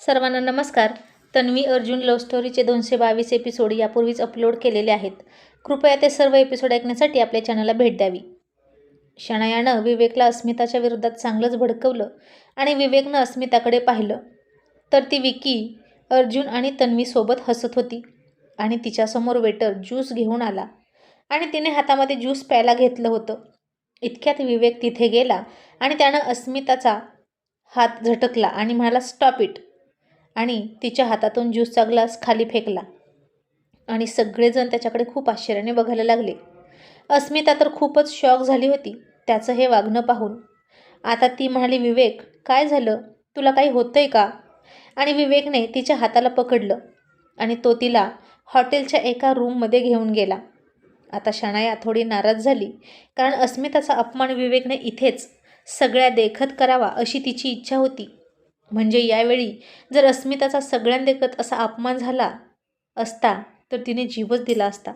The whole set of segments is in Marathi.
सर्वांना नमस्कार. तन्वी अर्जुन लव्ह स्टोरीचे दोनशे बावीस एपिसोड यापूर्वीच अपलोड केलेले आहेत. कृपया ते सर्व एपिसोड ऐकण्यासाठी आपल्या चॅनलला भेट द्यावी. शनायानं विवेकला अस्मिताच्या विरोधात चांगलंच भडकवलं आणि विवेकनं अस्मिताकडे पाहिलं. तर ती विकी अर्जुन आणि तन्वीसोबत हसत होती आणि तिच्यासमोर वेटर ज्यूस घेऊन आला आणि तिने हातामध्ये ज्यूस प्यायला घेतलं होतं. इतक्यात विवेक तिथे गेला आणि त्यानं अस्मिताचा हात झटकला आणि म्हणाला स्टॉप इट आणि तिच्या हातातून ज्यूसचा ग्लास खाली फेकला. आणि सगळेजण त्याच्याकडे खूप आश्चर्याने बघायला लागले. अस्मिता तर खूपच शॉक झाली होती त्याचं हे वागणं पाहून. आता ती म्हणाली विवेक काय झालं? तुला काही होतंय का? आणि विवेकने तिच्या हाताला पकडलं आणि तो तिला हॉटेलच्या एका रूममध्ये घेऊन गेला. आता शणाया थोडी नाराज झाली कारण अस्मिताचा अपमान विवेकने इथेच सगळ्या देखत करावा अशी तिची इच्छा होती. म्हणजे यावेळी जर अस्मिताचा सगळ्यांदेखत असा अपमान झाला असता तर तिने जीवच दिला असता.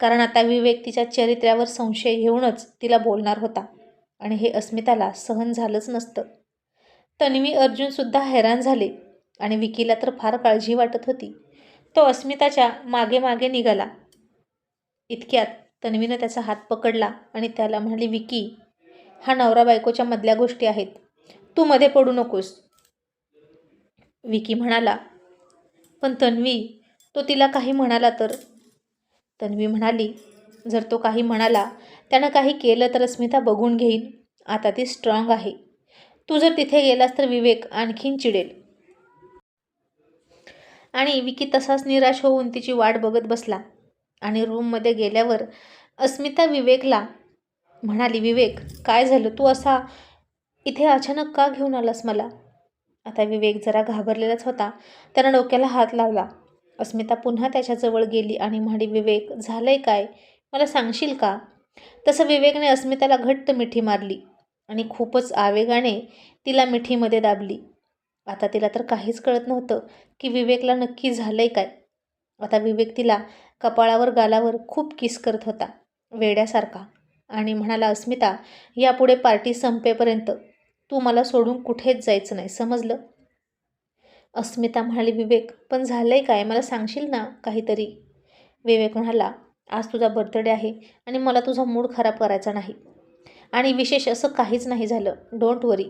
कारण आता विवेक तिच्या चरित्र्यावर संशय घेऊनच तिला बोलणार होता आणि हे अस्मिताला सहन झालंच नसतं. तन्वी अर्जुनसुद्धा हैराण झाले आणि विकीला तर फार काळजी वाटत होती. तो अस्मिताच्या मागे मागे निघाला. इतक्यात तन्वीनं त्याचा हात पकडला आणि त्याला म्हणाली विकी हा नवरा बायकोच्या मधल्या गोष्टी आहेत. तू मध्ये पडू नकोस. विकी म्हणाला पण तन्वी तो तिला काही म्हणाला तर? तन्वी म्हणाली जर तो काही म्हणाला त्यानं काही केलं तर अस्मिता बघून घेईल आता ती स्ट्रॉंग आहे. तू जर तिथे गेलास तर विवेक आणखीन चिडेल. आणि विकी तसाच निराश होऊन तिची वाट बघत बसला आणि रूममध्ये गेल्यावर अस्मिता विवेकला म्हणाली विवेक काय झालं? तू असा इथे अचानक का घेऊन आलास मला? आता विवेक जरा घाबरलेलाच होता. त्यानं डोक्याला हात लावला. अस्मिता पुन्हा त्याच्याजवळ गेली आणि म्हणाली विवेक झालंय काय? मला सांगशील का? तसं विवेकने अस्मिताला घट्ट मिठी मारली आणि खूपच आवेगाने तिला मिठीमध्ये दाबली. आता तिला तर काहीच कळत नव्हतं की विवेकला नक्की झालंय काय. आता विवेक तिला कपाळावर गालावर खूप किस करत होता वेड्यासारखा. आणि म्हणाला अस्मिता यापुढे पार्टी संपेपर्यंत तू मला सोडून कुठेच जायचं नाही. समजलं? अस्मिता म्हणाली विवेक पण झालंय काय? मला सांगशील ना काहीतरी? विवेक म्हणाला आज तुझा बर्थडे आहे आणि मला तुझा मूड खराब करायचा नाही. आणि विशेष असं काहीच नाही झालं. डोंट वरी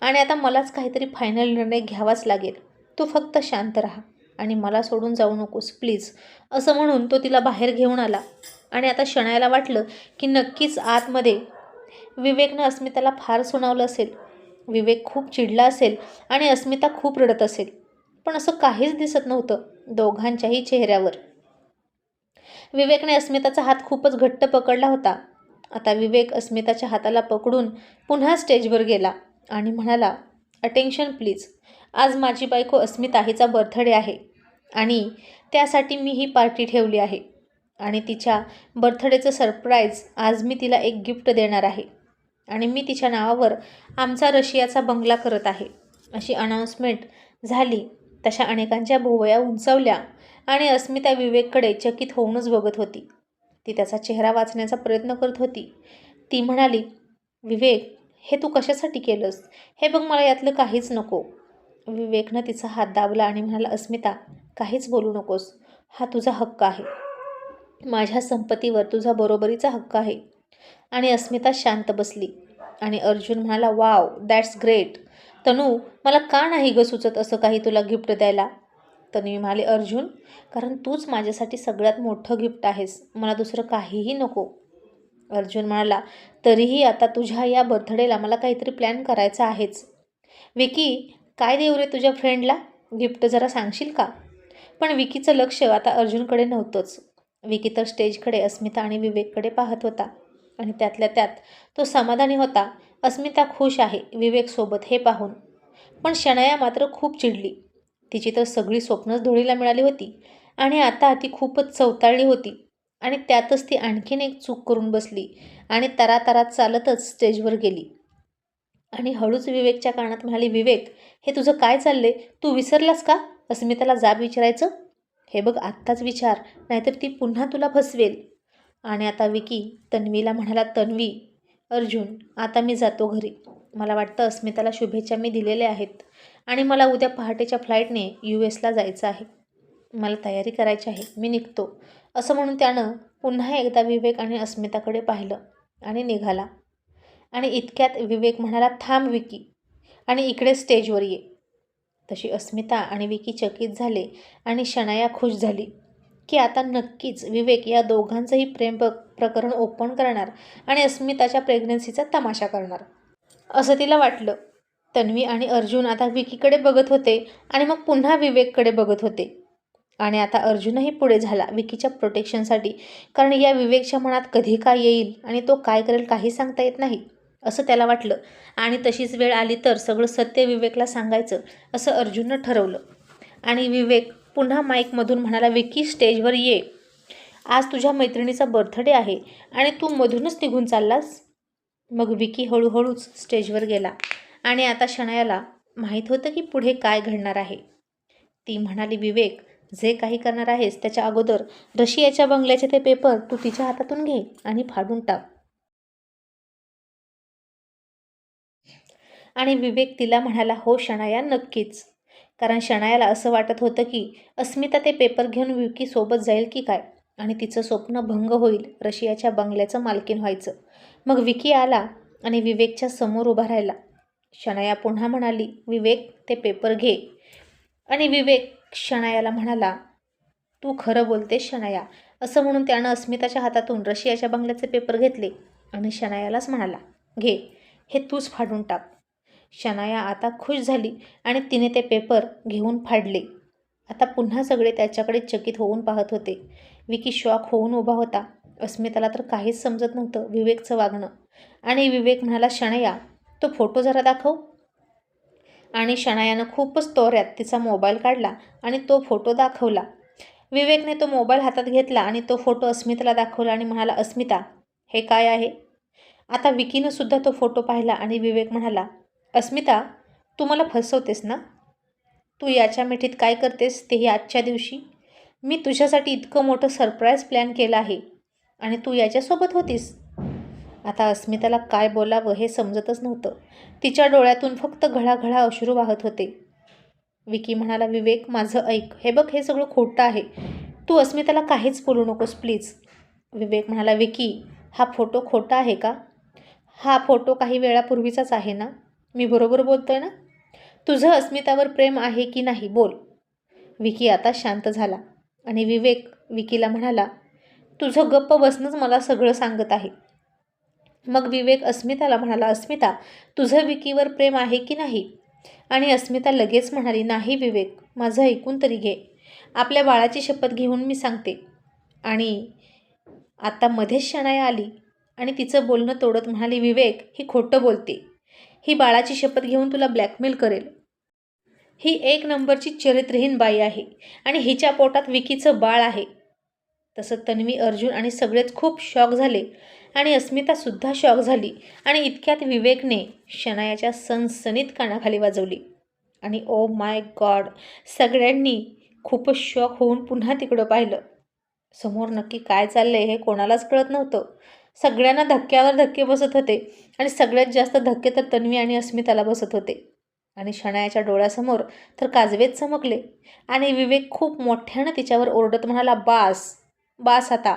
आणि आता मलाच काहीतरी फायनल निर्णय घ्यावाच लागेल. तू फक्त शांत राहा आणि मला सोडून जाऊ नकोस प्लीज असं म्हणून तो तिला बाहेर घेऊन आला. आणि आता शणायला वाटलं की नक्कीच आतमध्ये विवेकनं अस्मिताला फार सुनावलं असेल. विवेक खूप चिडला असेल आणि अस्मिता खूप रडत असेल. पण असं काहीच दिसत नव्हतं दोघांच्याही चेहऱ्यावर. विवेकने अस्मिताचा हात खूपच घट्ट पकडला होता. आता विवेक अस्मिताच्या हाताला पकडून पुन्हा स्टेजवर गेला आणि म्हणाला अटेन्शन प्लीज. आज माझी बायको अस्मिता हिचा बर्थडे आहे आणि त्यासाठी मी ही पार्टी ठेवली आहे आणि तिच्या बर्थडेचं सरप्राईज आज मी तिला एक गिफ्ट देणार आहे. आणि मी तिच्या नावावर आमचा रशियाचा बंगला करत आहे. अशी अनाऊन्समेंट झाली. तशा अनेकांच्या भोवया उंचावल्या आणि अस्मिता विवेककडे चकित होऊनच बघत होती. ती त्याचा चेहरा वाचण्याचा प्रयत्न करत होती. ती म्हणाली विवेक हे तू कशासाठी केलंस? हे बघ मला यातलं काहीच नको. विवेकनं तिचा हात दाबला आणि म्हणाला अस्मिता काहीच बोलू नकोस. हा तुझा हक्क आहे. माझ्या संपत्तीवर तुझा बरोबरीचा हक्क आहे. आणि अस्मिता शांत बसली. आणि अर्जुन म्हणाला वाव दॅट्स ग्रेट तनू मला का नाही ग सुचत असं काही तुला गिफ्ट द्यायला? तन्वी म्हणाले अर्जुन कारण तूच माझ्यासाठी सगळ्यात मोठं गिफ्ट आहेस. मला दुसरं काहीही नको. अर्जुन म्हणाला तरीही आता तुझ्या या बर्थडेला मला काहीतरी प्लॅन करायचा आहेच. विकी काय देऊ रे तुझ्या फ्रेंडला गिफ्ट जरा सांगशील का? पण विकीचं लक्ष आता अर्जुनकडे नव्हतंच. विकी तर स्टेजकडे अस्मिता आणि विवेककडे पाहत होता. आणि त्यातल्या त्यात तो समाधानी होता. अस्मिता खुश आहे विवेकसोबत हे पाहून. पण शनया मात्र खूप चिडली. तिची तर सगळी स्वप्नच धुळीला मिळाली होती आणि आता ती खूपच चवताळली होती. आणि त्यातच ती आणखीन एक चूक करून बसली आणि तरातरात चालतच स्टेजवर गेली. आणि हळूच विवेकच्या कानात म्हणाली विवेक हे तुझं काय चाललंय? तू विसरलास का? अस्मिताला जाब विचारायचं? हे बघ आत्ताच विचार नाहीतर ती पुन्हा तुला फसवेल. आणि आता विकी तन्वीला म्हणाला तन्वी अर्जुन आता मी जातो घरी. मला वाटतं अस्मिताला शुभेच्छा मी दिलेल्या आहेत आणि मला उद्या पहाटेच्या फ्लाईटने यू एसला जायचं आहे. मला तयारी करायची आहे. मी निघतो. असं म्हणून त्यानं पुन्हा एकदा विवेक आणि अस्मिताकडे पाहिलं आणि निघाला. आणि इतक्यात विवेक म्हणाला थांब विकी आणि इकडे स्टेजवर ये. तशी अस्मिता आणि विकी चकित झाले आणि शनाया खुश झाली. की आता नक्कीच विवेक या दोघांचंही प्रेम प्रकरण ओपन करणार आणि अस्मिताच्या प्रेग्नन्सीचा तमाशा करणार. असं तिला वाटलं. तन्वी आणि अर्जुन आता विकीकडे बघत होते आणि मग पुन्हा विवेककडे बघत होते. आणि आता अर्जुनही पुढे झाला विकीच्या प्रोटेक्शनसाठी कारण या विवेकच्या मनात कधी काय येईल आणि तो काय करेल काही सांगता येत नाही असं त्याला वाटलं. आणि तशीच वेळ आली तर सगळं सत्य विवेकला सांगायचं असं अर्जुननं ठरवलं. आणि विवेक पुन्हा माईकमधून म्हणाला विकी स्टेजवर ये. आज तुझ्या मैत्रिणीचा बर्थडे आहे आणि तू मधूनच निघून चाललास. मग विकी हळूहळूच स्टेजवर गेला आणि आता शनायाला माहीत होतं की पुढे काय घडणार आहे. ती म्हणाली विवेक जे काही करणार आहेस त्याच्या अगोदर रशियाच्या बंगल्याचे ते पेपर तू तिच्या हातातून घे आणि फाडून टाक. आणि विवेक तिला म्हणाला हो शनाया नक्कीच. कारण शनायाला असं वाटत होतं की अस्मिता ते पेपर घेऊन विकी सोबत जाईल की काय? आणि तिचं स्वप्न भंग होईल रशियाच्या बंगल्याचं मालकीन व्हायचं. मग विकी आला आणि विवेकच्या समोर उभा राहिला. शनाया पुन्हा म्हणाली विवेक ते पेपर घे. आणि विवेक शनायाला म्हणाला तू खरं बोलते शनाया. असं म्हणून त्यानं अस्मिताच्या हातातून रशियाच्या बंगल्याचे पेपर घेतले. आणि शनायालाच म्हणाला घे. हे तूच फाडून टाक. शनाया आता खुश झाली आणि तिने ते पेपर घेऊन फाडले. आता पुन्हा सगळे त्याच्याकडे चकित होऊन पाहत होते. विकी शॉक होऊन उभा होता. अस्मिताला तर काहीच समजत नव्हतं विवेकचं वागणं. आणि विवेक म्हणाला शणया तो फोटो जरा दाखव. आणि शनायानं खूपच तोऱ्यात तिचा मोबाईल काढला आणि तो फोटो दाखवला. विवेकने तो मोबाईल हातात घेतला आणि तो फोटो अस्मिताला दाखवला आणि म्हणाला अस्मिता हे काय आहे? आता विकीनं सुद्धा तो फोटो पाहिला आणि विवेक म्हणाला अस्मिता तू मला फसवतेस ना? तू याच्या मिठीत काय करतेस तेही आजच्या दिवशी? मी तुझ्यासाठी इतकं मोठं सरप्राईज प्लॅन केलं आहे. आणि तू याच्यासोबत होतीस? आता अस्मिताला काय बोलावं हे समजतच नव्हतं. तिच्या डोळ्यातून फक्त घळाघळा अश्रू वाहत होते. विकी म्हणाला विवेक माझं ऐक. हे बघ हे सगळं खोटं आहे. तू अस्मिताला काहीच बोलू नकोस प्लीज विवेक म्हणाला विकी हा फोटो खोटा आहे का? हा फोटो काही वेळापूर्वीचाच आहे ना? मी बरोबर बोलतोय ना? तुझं अस्मितावर प्रेम आहे की नाही बोल. विकी आता शांत झाला आणि विवेक विकीला म्हणाला तुझं गप्प बसणंच मला सगळं सांगत आहे. मग विवेक अस्मिताला म्हणाला अस्मिता तुझं विकीवर प्रेम आहे की नाही? आणि अस्मिता लगेच म्हणाली नाही विवेक माझं ऐकून तरी घे. आपल्या बाळाची शपथ घेऊन मी सांगते. आणि आता मध्येच शनाया आली आणि तिचं बोलणं तोडत म्हणाली विवेक ही खोटं बोलते. ही बाळाची शपथ घेऊन तुला ब्लॅकमेल करेल. ही एक नंबरची चरित्रहीन बाई आहे आणि हिच्या पोटात विकीचं बाळ आहे. तसं तन्वी अर्जुन आणि सगळेच खूप शॉक झाले आणि अस्मितासुद्धा शॉक झाली आणि इतक्यात विवेकने शनायाच्या सनसनीत कानाखाली वाजवली. आणि ओ माय गॉड सगळ्यांनी खूपच शॉक होऊन पुन्हा तिकडं पाहिलं. समोर नक्की काय चाललंय हे कोणालाच कळत नव्हतं. सगळ्यांना धक्क्यावर धक्के बसत होते आणि सगळ्यात जास्त धक्के तर तन्वी आणि अस्मिताला बसत होते. आणि शनायाच्या डोळ्यासमोर तर काजवेत चमकले आणि विवेक खूप मोठ्यानं तिच्यावर ओरडत म्हणाला बास बास आता.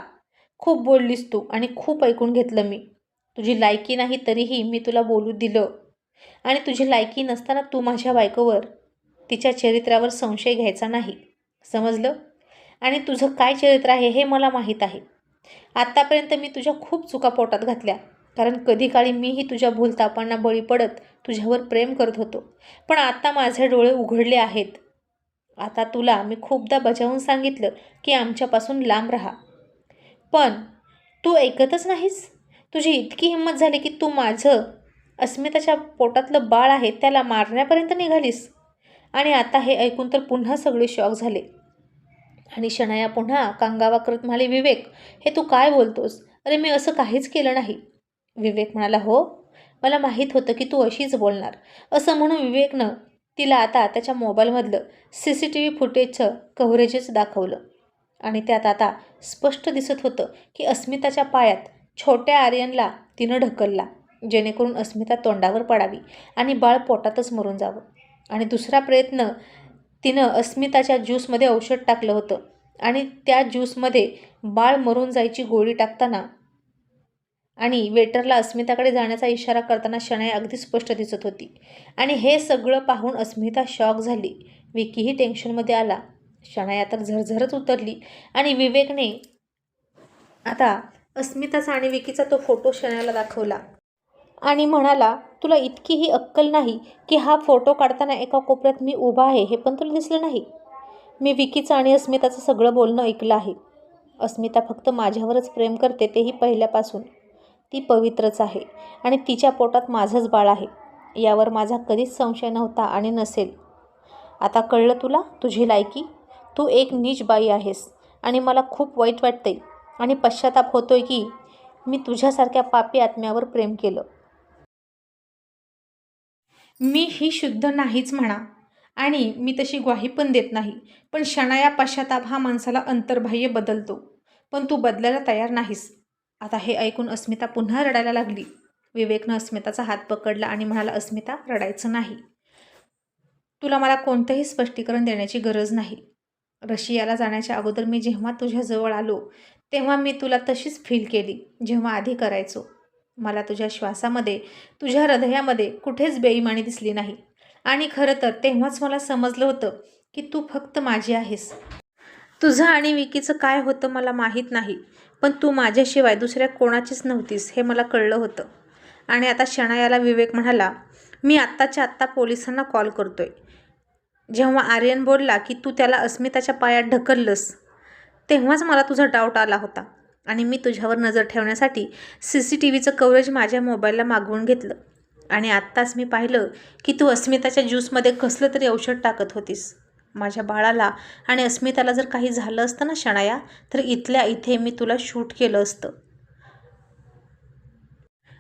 खूप बोललीस तू आणि खूप ऐकून घेतलं मी. तुझी लायकी नाही तरीही मी तुला बोलू दिलं. आणि तुझी लायकी नसताना तू माझ्या बायकोवर तिच्या चरित्रावर संशय घ्यायचा नाही. समजलं? आणि तुझं काय चरित्र आहे हे मला माहीत आहे. आत्तापर्यंत मी तुझ्या खूप चुका पोटात घातल्या. कारण कधी काळी मीही तुझ्या भूलतापांना बळी पडत तुझ्यावर प्रेम करत होतो. पण आता माझे डोळे उघडले आहेत. आता तुला मी खूपदा बजावून सांगितलं की आमच्यापासून लांब राहा. पण तू ऐकतच नाहीस? तुझी इतकी हिंमत झाली की तू माझं अस्मिताच्या पोटातलं बाळ आहे त्याला मारण्यापर्यंत निघालीस. आणि आता हे ऐकून तर पुन्हा सगळे शॉक झाले. आणि शनाया पुन्हा कांगावा करत म्हणाले विवेक हे तू काय बोलतोस? अरे मी असं काहीच केलं नाही. विवेक म्हणाला हो मला माहीत होतं की तू अशीच बोलणार. असं म्हणून विवेकनं तिला आता त्याच्या मोबाईलमधलं सी सी टी व्ही फुटेजचं कव्हरेजच दाखवलं. आणि त्यात आता स्पष्ट दिसत होतं की अस्मिताच्या पायात छोट्या आर्यनला तिनं ढकलला जेणेकरून अस्मिता तोंडावर पडावी आणि बाळ पोटातच मरून जावं. आणि दुसरा प्रयत्न तिनं अस्मिताच्या ज्यूसमध्ये औषध टाकलं होतं आणि त्या ज्यूसमध्ये बाळ मरून जायची गोळी टाकताना आणि वेटरला अस्मिताकडे जाण्याचा इशारा करताना शनाई अगदी स्पष्ट दिसत होती. आणि हे सगळं पाहून अस्मिता शॉक झाली. विकीही टेन्शनमध्ये आला. शनाया तर झरझरच उतरली आणि विवेकने आता अस्मिताचा आणि विकीचा तो फोटो शनायाला दाखवला आणि म्हणाला तुला इतकीही अक्कल नाही की हा फोटो काढताना एका कोपऱ्यात मी उभा आहे हे पण तुला दिसलं नाही? मी विकीचं आणि अस्मिताचं सगळं बोलणं ऐकलं आहे. अस्मिता फक्त माझ्यावरच प्रेम करते तेही पहिल्यापासून. ती पवित्रच आहे आणि तिच्या पोटात माझंच बाळ आहे. यावर माझा कधीच संशय नव्हता आणि नसेल. आता कळलं तुला? तुझी लायकी? तू एक नीच बाई आहेस आणि मला खूप वाईट वाटतंय आणि पश्चाताप होतोय की मी तुझ्यासारख्या पापी आत्म्यावर प्रेम केलं. मी ही शुद्ध नाहीच म्हणा. आणि मी तशी ग्वाही पण देत नाही. पण शणाया पश्चाताप हा माणसाला अंतर्बाह्य बदलतो. पण तू बदलायला तयार नाहीस. आता हे ऐकून अस्मिता पुन्हा रडायला लागली. विवेकनं अस्मिताचा हात पकडला आणि म्हणाला अस्मिता रडायचं नाही. तुला मला कोणतंही स्पष्टीकरण देण्याची गरज नाही. रशियाला जाण्याच्या अगोदर मी जेव्हा तुझ्याजवळ आलो तेव्हा मी तुला तशीच फील केली जेव्हा आधी करायचो. मला तुझ्या श्वासामध्ये तुझ्या हृदयामध्ये कुठेच बेईमानी दिसली नाही. आणि खरं तर तेव्हाच मला समजलं होतं की तू फक्त माझी आहेस. तुझं आणि विकीचं काय होतं मला माहीत नाही पण तू माझ्याशिवाय दुसऱ्या कोणाचीच नव्हतीस हे मला कळलं होतं. आणि आता शणायाला विवेक म्हणाला मी आत्ताच्या आत्ता पोलिसांना कॉल करतोय. जेव्हा आर्यन बोलला की तू त्याला अस्मिताच्या पायात ढकललंस तेव्हाच मला तुझा डाऊट आला होता. आणि मी तुझ्यावर नजर ठेवण्यासाठी सी सी टी व्हीचं कवरेज माझ्या मोबाईलला मागवून घेतलं. आणि आत्ताच मी पाहिलं की तू अस्मिताच्या ज्यूसमध्ये कसलं तरी औषध टाकत होतीस. माझ्या बाळाला आणि अस्मिताला जर काही झालं असतं ना शणाया तर इथल्या इथे मी तुला शूट केलं असतं.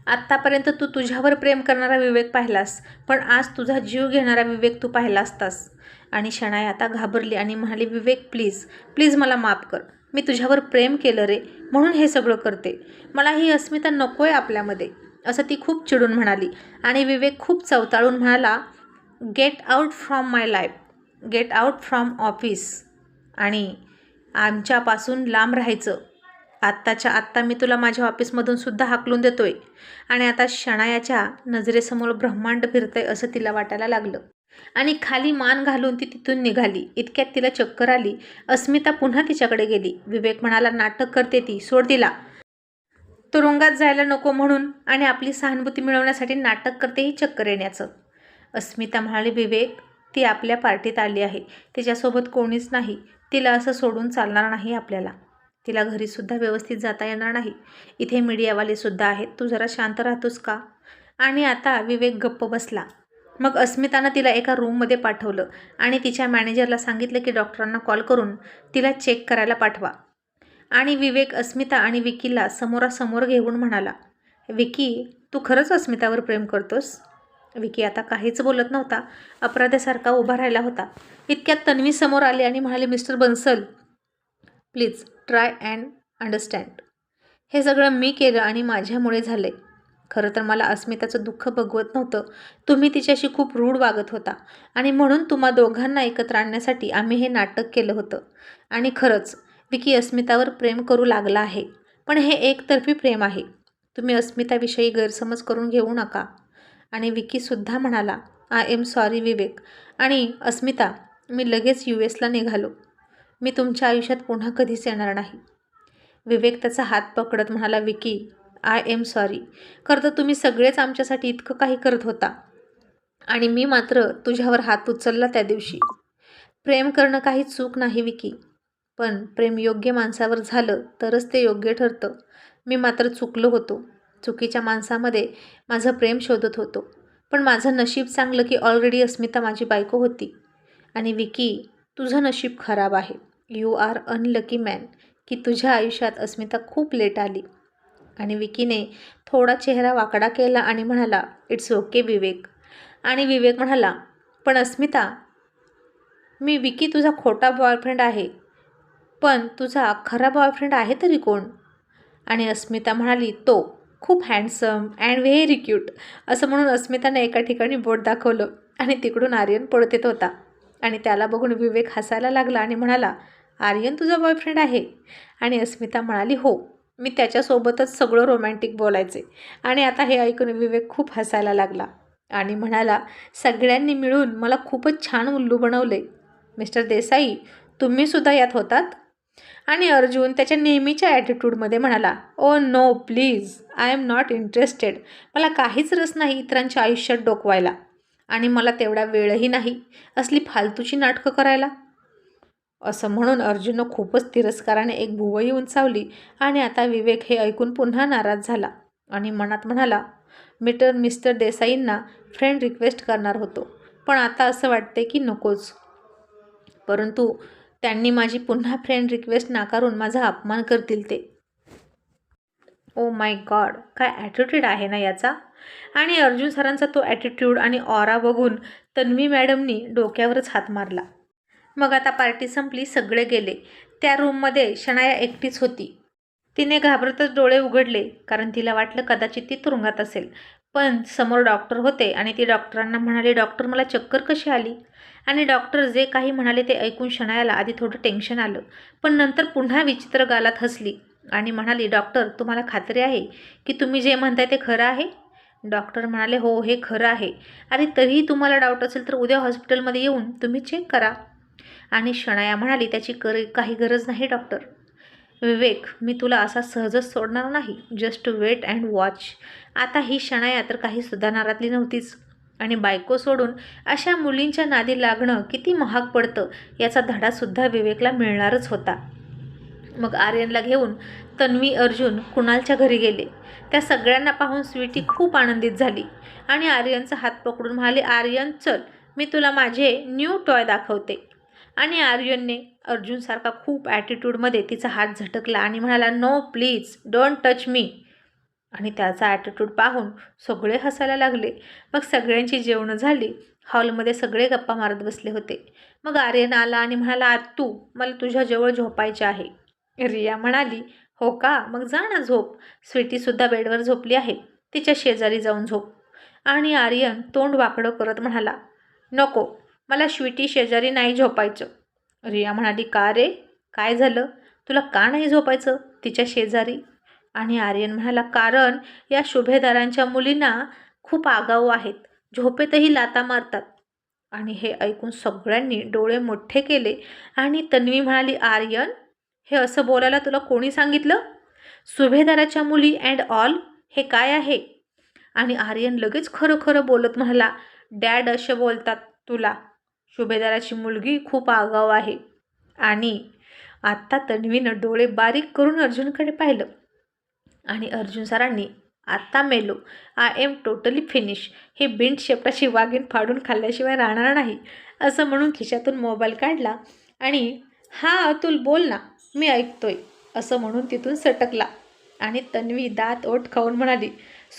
आत्तापर्यंत तू तुझ्यावर प्रेम करणारा विवेक पाहिलास पण आज तुझा जीव घेणारा विवेक तू पाहिला असतास. आणि शणाई आता घाबरली आणि म्हणाली विवेक प्लीज प्लीज मला माफ कर. मी तुझ्यावर प्रेम केलं रे म्हणून हे सगळं करते. मला ही अस्मिता नको आहे आपल्यामध्ये असं ती खूप चिडून म्हणाली. आणि विवेक खूप चवताळून म्हणाला get out from my life get out from office आणि आमच्यापासून लांब राहायचं. आत्ताच्या आत्ता मी तुला माझ्या ऑफिसमधून सुद्धा हाकलून देतोय. आणि आता शणायाच्या नजरेसमोर ब्रह्मांड फिरतंय असं तिला वाटायला लागलं. आणि खाली मान घालून ती तिथून निघाली. इतक्यात तिला चक्कर आली. अस्मिता पुन्हा तिच्याकडे गेली. विवेक म्हणाला नाटक करते ती. सोड दिला तुरुंगात जायला नको म्हणून आणि आपली सहानुभूती मिळवण्यासाठी नाटक करते ही चक्कर येण्याचं. अस्मिता म्हणाली विवेक ती आपल्या पार्टीत आली आहे. तिच्यासोबत कोणीच नाही. तिला असं सोडून चालणार नाही आपल्याला. तिला घरीसुद्धा व्यवस्थित जाता येणार नाही. इथे मीडियावालेसुद्धा आहेत. तू जरा शांत राहतोस का? आणि आता विवेक गप्प बसला. मग अस्मितानं तिला एका रूममध्ये पाठवलं आणि तिच्या मॅनेजरला सांगितलं की डॉक्टरांना कॉल करून तिला चेक करायला पाठवा. आणि विवेक अस्मिता आणि विकीला समोरासमोर घेऊन म्हणाला विकी तू खरंच अस्मितावर प्रेम करतोस? विकी आता काहीच बोलत नव्हता. अपराध्यासारखा उभा राहिला होता. इतक्यात तन्वी समोर आली आणि म्हणाले mister Bansal please try and understand. हे सगळं मी केलं आणि माझ्यामुळे झालं आहे खरं तर मला अस्मिताचं दुःख बघवत नव्हतं. तुम्ही तिच्याशी खूप रूढ वागत होता. आणि म्हणून तुम्हा दोघांना एकत्र आणण्यासाठी आम्ही हे नाटक केलं होतं. आणि खरंच विकी अस्मितावर प्रेम करू लागला आहे. पण हे एकतर्फी प्रेम आहे. तुम्ही अस्मिताविषयी गैरसमज करून घेऊ नका. आणि विकीसुद्धा म्हणाला आय एम सॉरी विवेक. आणि अस्मिता मी लगेच यू एसला निघालो. मी तुमच्या आयुष्यात पुन्हा कधीच येणार नाही. विवेक त्याचा हात पकडत म्हणाला विकी आय एम सॉरी. खरं तर तुम्ही सगळेच आमच्यासाठी इतकं काही करत होता. आणि मी मात्र तुझ्यावर हात उचलला त्या दिवशी. प्रेम करणं काही चूक नाही विकी. पण प्रेम योग्य माणसावर झालं तरच ते योग्य ठरतं. मी मात्र चुकलो होतो. चुकीच्या माणसामध्ये माझं प्रेम शोधत होतो. पण माझं नशीब चांगलं की ऑलरेडी अस्मिता माझी बायको होती. आणि विकी तुझं नशीब खराब आहे. यू आर अनलकी मॅन की तुझ्या आयुष्यात अस्मिता खूप लेट आली. आणि विकीने थोडा चेहरा वाकडा केला आणि म्हणाला इट्स ओके विवेक. आणि विवेक म्हणाला पण अस्मिता मी विकी तुझा खोटा बॉयफ्रेंड आहे. पण तुझा खरा बॉयफ्रेंड आहे तरी कोण? आणि अस्मिता म्हणाली तो खूप हँडसम अँड व्हेरी क्यूट असं म्हणून अस्मिताने एका ठिकाणी बोट दाखवलं आणि तिकडून आर्यन पळत येत होता. आणि त्याला बघून विवेक हसायला लागला आणि म्हणाला आर्यन तुझा बॉयफ्रेंड आहे? आणि अस्मिता म्हणाली हो. मी त्याच्यासोबतच सगळं रोमॅन्टिक बोलायचे. आणि आता हे ऐकून विवेक खूप हसायला लागला आणि म्हणाला सगळ्यांनी मिळून मला खूपच छान उल्लू बनवले. मिस्टर देसाई तुम्हीसुद्धा यात होतात? आणि अर्जुन त्याच्या नेहमीच्या ॲटिट्यूडमध्ये म्हणाला ओ no please I am not interested मला काहीच रस नाही इतरांच्या आयुष्यात डोकवायला. आणि मला तेवढा वेळही नाही. असली फालतूची नाटकं करायला. असं म्हणून अर्जुननं खूपच तिरस्काराने एक भुवई उंचावली आणि आता विवेक हे ऐकून पुन्हा नाराज झाला आणि मनात म्हणाला मिटर मिस्टर देसाईंना फ्रेंड रिक्वेस्ट करणार होतो पण आता असं वाटते की नकोच. परंतु त्यांनी माझी पुन्हा फ्रेंड रिक्वेस्ट नाकारून माझा अपमान करतील ते. ओ माय गॉड काय ॲटिट्यूड आहे ना याचा? आणि अर्जुन सरांचा तो ॲटिट्यूड आणि ऑरा बघून तन्वी मॅडमनी डोक्यावरच हात मारला. मग आता पार्टी संपली सगळे गेले. त्या रूममध्ये शनाया एकटीच होती. तिने घाबरतच डोळे उघडले कारण तिला वाटलं कदाचित ती तुरुंगात असेल. पण समोर डॉक्टर होते आणि ती डॉक्टरांना म्हणाले डॉक्टर मला चक्कर कशी आली? आणि डॉक्टर जे काही म्हणाले ते ऐकून शनायाला आधी थोडं टेन्शन आलं. पण नंतर पुन्हा विचित्र गालात हसली आणि म्हणाली डॉक्टर तुम्हाला खात्री आहे की तुम्ही जे म्हणताय ते खरं आहे? डॉक्टर म्हणाले हो हे खरं आहे. आणि तरीही तुम्हाला डाऊट असेल तर उद्या हॉस्पिटलमध्ये येऊन तुम्ही चेक करा. आणि शणाया म्हणाली त्याची कर काही गरज नाही डॉक्टर. विवेक मी तुला असा सहजच सोडणार नाही. Just wait and watch. आता ही शणाया तर काही सुधारणारातली नव्हतीच. आणि बायको सोडून अशा मुलींच्या नादी लागणं किती महाग पडतं याचा धडासुद्धा विवेकला मिळणारच होता. मग आर्यनला घेऊन तन्वी अर्जुन कुणालच्या घरी गेले. त्या सगळ्यांना पाहून स्वीटी खूप आनंदित झाली आणि आर्यनचा हात पकडून म्हणाले आर्यन चल मी तुला माझे न्यू टॉय दाखवते. आणि आर्यनने अर्जुनसारखा खूप ॲटिट्यूडमध्ये तिचा हात झटकला आणि म्हणाला no please don't touch me आणि त्याचा ॲटिट्यूड पाहून सगळे हसायला लागले. मग सगळ्यांची जेवणं झाली. हॉलमध्ये सगळे गप्पा मारत बसले होते. मग आर्यन आला आणि म्हणाला आत्तू मला तुझ्याजवळ झोपायचे आहे. रिया म्हणाली हो का? मग जा ना झोप. स्वीटीसुद्धा बेडवर झोपली आहे. तिच्या शेजारी जाऊन झोप. आणि आर्यन तोंड वाकडं करत म्हणाला नको मला स्वीटी शेजारी नाही झोपायचं. रिया म्हणाली का रे? काय झालं? तुला का नाही झोपायचं तिच्या शेजारी? आणि आर्यन म्हणाला कारण या शुभेदारांच्या मुलींना खूप आगाऊ आहेत. झोपेतही लाता मारतात. आणि हे ऐकून सगळ्यांनी डोळे मोठे केले आणि तन्वी म्हणाली आर्यन हे असं बोलायला तुला कोणी सांगितलं? सुभेदाराच्या मुली अँड ऑल हे काय आहे? आणि आर्यन लगेच खरं खरं बोलत म्हणाला डॅड असे बोलतात तुला. शुभेदाराची मुलगी खूप आगाव आहे. आणि आत्ता तन्वीनं डोळे बारीक करून अर्जुनकडे पाहिलं. आणि अर्जुन सरांनी आत्ता मेलो. आय एम टोटली फिनिश हे बिंट शेपटाची वाघीण फाडून खाल्ल्याशिवाय राहणार नाही. असं म्हणून खिशातून मोबाईल काढला आणि हा अतुल बोल ना. मी ऐकतोय. असं म्हणून तिथून सटकला. आणि तन्वी दात ओठ खाऊन म्हणाली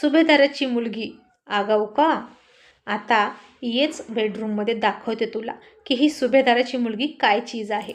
सुभेदाराची मुलगी आगाऊ का? आता येच बेडरूममध्ये दाखवते तुला की ही सुभेदाराची मुलगी काय चीज आहे.